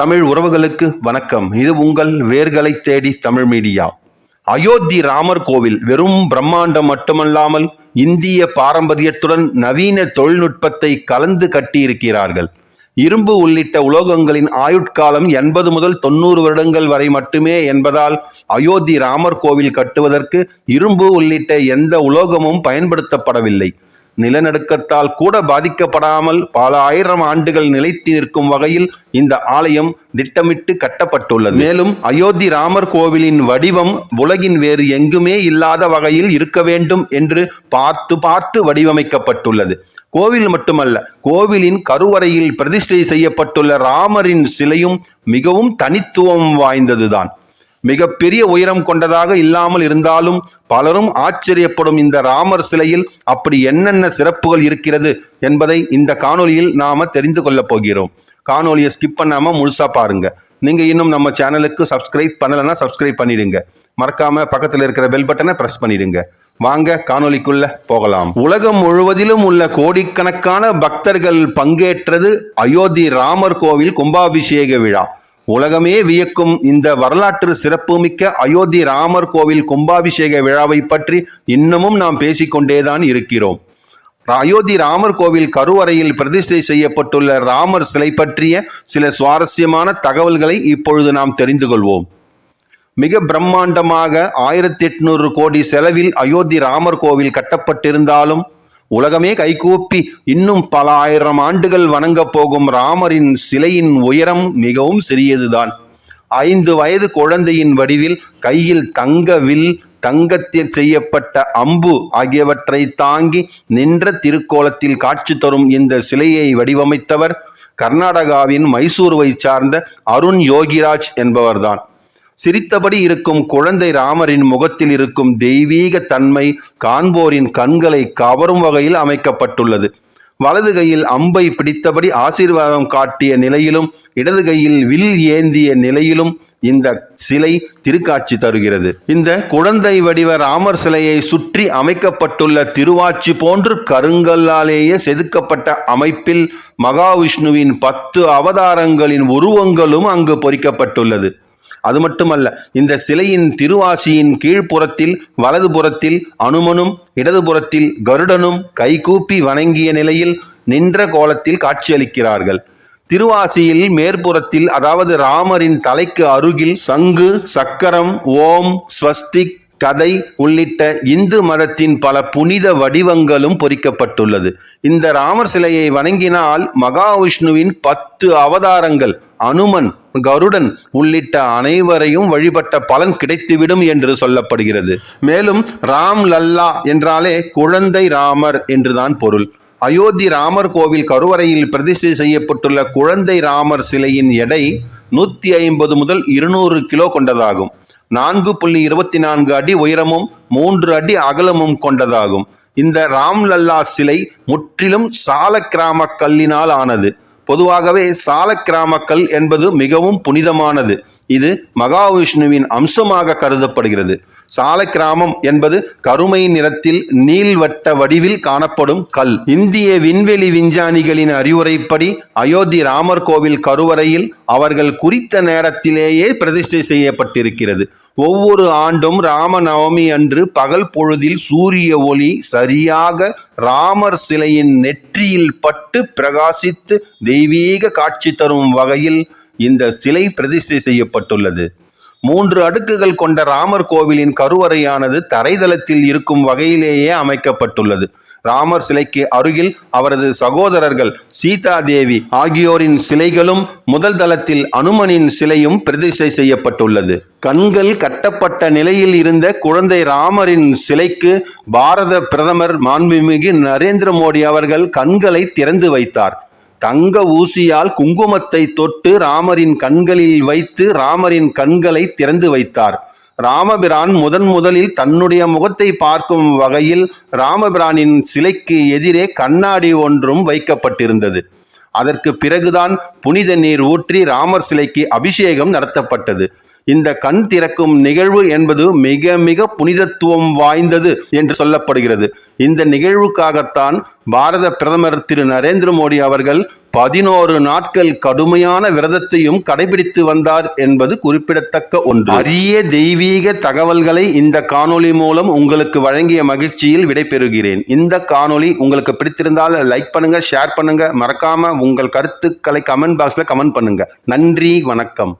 தமிழ் உறவுகளுக்கு வணக்கம். இது உங்கள் வேர்களை தேடி தமிழ் மீடியா. அயோத்தி ராமர் கோவில் வெறும் பிரம்மாண்டம் மட்டுமல்லாமல் இந்திய பாரம்பரியத்துடன் நவீன தொழில்நுட்பத்தை கலந்து கட்டியிருக்கிறார்கள். இரும்பு உள்ளிட்ட உலோகங்களின் ஆயுட்காலம் எண்பது முதல் தொண்ணூறு வருடங்கள் வரை மட்டுமே என்பதால் அயோத்தி ராமர் கோவில் கட்டுவதற்கு இரும்பு உள்ளிட்ட எந்த உலோகமும் பயன்படுத்தப்படவில்லை. நிலநடுக்கத்தால் கூட பாதிக்கப்படாமல் பல ஆயிரம் ஆண்டுகள் நிலைத்து நிற்கும் வகையில் இந்த ஆலயம் திட்டமிட்டு கட்டப்பட்டுள்ளது. மேலும் அயோத்தி ராமர் கோவிலின் வடிவம் உலகின் வேறு எங்குமே இல்லாத வகையில் இருக்க வேண்டும் என்று பார்த்து பார்த்து வடிவமைக்கப்பட்டுள்ளது. கோவில் மட்டுமல்ல கோவிலின் கருவறையில் பிரதிஷ்டை செய்யப்பட்டுள்ள ராமரின் சிலையும் மிகவும் தனித்துவம் வாய்ந்ததுதான். மிகப்பெரிய உயரம் கொண்டதாக இல்லாமல் இருந்தாலும் பலரும் ஆச்சரியப்படும் இந்த ராமர் சிலையில் அப்படி என்னென்ன சிறப்புகள் இருக்கிறது என்பதை இந்த காணொலியில் நாம தெரிந்து கொள்ளப் போகிறோம். காணொலியை ஸ்கிப் பண்ணாம முழுசா பாருங்க. நீங்க இன்னும் நம்ம சேனலுக்கு சப்ஸ்கிரைப் பண்ணலைன்னா சப்ஸ்கிரைப் பண்ணிடுங்க. மறக்காம பக்கத்தில் இருக்கிற பெல் பட்டனை பிரஸ் பண்ணிடுங்க. வாங்க காணொலிக்குள்ள போகலாம். உலகம் முழுவதிலும் உள்ள கோடிக்கணக்கான பக்தர்கள் பங்கேற்றது அயோத்தி ராமர் கோவில் கும்பாபிஷேக விழா. உலகமே வியக்கும் இந்த வரலாற்று சிறப்புமிக்க அயோத்தி ராமர் கோவில் கும்பாபிஷேக விழாவை பற்றி இன்னமும் நாம் பேசிக்கொண்டேதான் இருக்கிறோம். அயோத்தி ராமர் கோவில் கருவறையில் பிரதிஷ்டை செய்யப்பட்டுள்ள ராமர் சிலை பற்றிய சில சுவாரஸ்யமான தகவல்களை இப்பொழுது நாம் தெரிந்து கொள்வோம். மிக பிரம்மாண்டமாக ஆயிரத்தி எட்நூறு கோடி செலவில் அயோத்தி ராமர் கோவில் கட்டப்பட்டிருந்தாலும் உலகமே கைகூப்பி இன்னும் பல ஆயிரம் ஆண்டுகள் வணங்கப் போகும் ராமரின் சிலையின் உயரம் மிகவும் சிறியதுதான். ஐந்து வயது குழந்தையின் வடிவில் கையில் தங்க வில் தங்கத்தில் செய்யப்பட்ட அம்பு ஆகியவற்றை தாங்கி நின்ற திருக்கோலத்தில் காட்சி தரும் இந்த சிலையை வடிவமைத்தவர் கர்நாடகாவின் மைசூருவை சார்ந்த அருண் யோகிராஜ் என்பவர்தான். சிரித்தபடி இருக்கும் குழந்தை ராமரின் முகத்தில் இருக்கும் தெய்வீக தன்மை காண்போரின் கண்களை கவரும் வகையில் அமைக்கப்பட்டுள்ளது. வலது கையில் அம்பை பிடித்தபடி ஆசீர்வாதம் காட்டிய நிலையிலும் இடது கையில் வில் ஏந்திய நிலையிலும் இந்த சிலை திருக்காட்சி தருகிறது. இந்த குழந்தை வடிவ ராமர் சிலையை சுற்றி அமைக்கப்பட்டுள்ள திருவாச்சி போன்று கருங்கல்லாலேயே செதுக்கப்பட்ட அமைப்பில் மகாவிஷ்ணுவின் பத்து அவதாரங்களின் உருவங்களும் அங்கு பொறிக்கப்பட்டுள்ளது. அது மட்டுமல்ல இந்த சிலையின் திருவாசியின் கீழ்ப்புறத்தில் வலதுபுறத்தில் அனுமனும் இடதுபுறத்தில் கருடனும் கைகூப்பி வணங்கிய நிலையில் நின்ற கோலத்தில் காட்சியளிக்கிறார்கள். திருவாசியில் மேற்புறத்தில் அதாவது ராமரின் தலைக்கு அருகில் சங்கு சக்கரம் ஓம் ஸ்வஸ்திக் கதை உள்ளிட்ட இந்து மதத்தின் பல புனித வடிவங்களும் பொறிக்கப்பட்டுள்ளது. இந்த ராமர் சிலையை வணங்கினால் மகாவிஷ்ணுவின் பத்து அவதாரங்கள் அனுமன் கருடன் உள்ளிட்ட அனைவரையும் வழிபட்ட பலன் கிடைத்துவிடும் என்று சொல்லப்படுகிறது. மேலும் ராம் லல்லா என்றாலே குழந்தை ராமர் என்றுதான் பொருள். அயோத்தி ராமர் கோவில் கருவறையில் பிரதிஷ்டை செய்யப்பட்டுள்ள குழந்தை ராமர் சிலையின் எடை நூற்றி ஐம்பது முதல் இருநூறு கிலோ கொண்டதாகும். நான்கு புள்ளி இருபத்தி நான்கு அடி உயரமும் மூன்று அடி அகலமும் கொண்டதாகும். இந்த ராம்லல்லா சிலை முற்றிலும் சாலக்கிராம கல்லினால் ஆனது. பொதுவாகவே சாலக்கிராமக்கல் என்பது மிகவும் புனிதமானது. இது மகாவிஷ்ணுவின் அம்சமாக கருதப்படுகிறது. சாலக்கிராமம் என்பது கருமை நிறத்தில் நீள்வட்ட வடிவில் காணப்படும் கல். இந்திய விண்வெளி விஞ்ஞானிகளின் அறிவுரைப்படி அயோத்தி ராமர் கோவில் கருவறையில் அவர்கள் குறித்த நேரத்திலேயே பிரதிஷ்டை செய்யப்பட்டிருக்கிறது. ஒவ்வொரு ஆண்டும் ராமநவமி அன்று பகல் பொழுதில் சூரிய ஒளி சரியாக ராமர் சிலையின் நெற்றியில் பட்டு பிரகாசித்து தெய்வீக காட்சி தரும் வகையில் இந்த சிலை பிரதிஷ்டை செய்யப்பட்டுள்ளது. மூன்று அடுக்குகள் கொண்ட ராமர் கோவிலின் கருவறையானது தரைதளத்தில் இருக்கும் வகையிலேயே அமைக்கப்பட்டுள்ளது. ராமர் சிலைக்கு அருகில் அவரது சகோதரர்கள் சீதா தேவி ஆகியோரின் சிலைகளும் முதல் தளத்தில் அனுமனின் சிலையும் பிரதிஷ்டை செய்யப்பட்டுள்ளது. கண்கள் கட்டப்பட்ட நிலையில் இருந்த குழந்தை ராமரின் சிலைக்கு பாரத பிரதமர் மாண்புமிகு நரேந்திர மோடி அவர்கள் கண்களை திறந்து வைத்தார். தங்க ஊசியால் குங்குமத்தை தொட்டு ராமரின் கண்களில் வைத்து ராமரின் கண்களை திறந்து வைத்தார். ராமபிரான் முதன் முதலில் தன்னுடைய முகத்தை பார்க்கும் வகையில் ராமபிரானின் சிலைக்கு எதிரே கண்ணாடி ஒன்றும் வைக்கப்பட்டிருந்தது. அதற்கு பிறகுதான் புனித நீர் ஊற்றி ராமர் சிலைக்கு அபிஷேகம் நடத்தப்பட்டது. இந்த கண் திறக்கும் நிகழ்வு என்பது மிக மிக புனிதத்துவம் வாய்ந்தது என்று சொல்லப்படுகிறது. இந்த நிகழ்வுக்காகத்தான் பாரத பிரதமர் திரு நரேந்திர மோடி அவர்கள் பதினோரு நாட்கள் கடுமையான விரதத்தையும் கடைபிடித்து வந்தார் என்பது குறிப்பிடத்தக்க ஒன்று. அரிய தெய்வீக தகவல்களை இந்த காணொளி மூலம் உங்களுக்கு வழங்கிய மகிழ்ச்சியில் விடைபெறுகிறேன். இந்த காணொளி உங்களுக்கு பிடித்திருந்தால் லைக் பண்ணுங்க ஷேர் பண்ணுங்க. மறக்காம உங்கள் கருத்துக்களை கமெண்ட் பாக்ஸ்ல கமெண்ட் பண்ணுங்க. நன்றி வணக்கம்.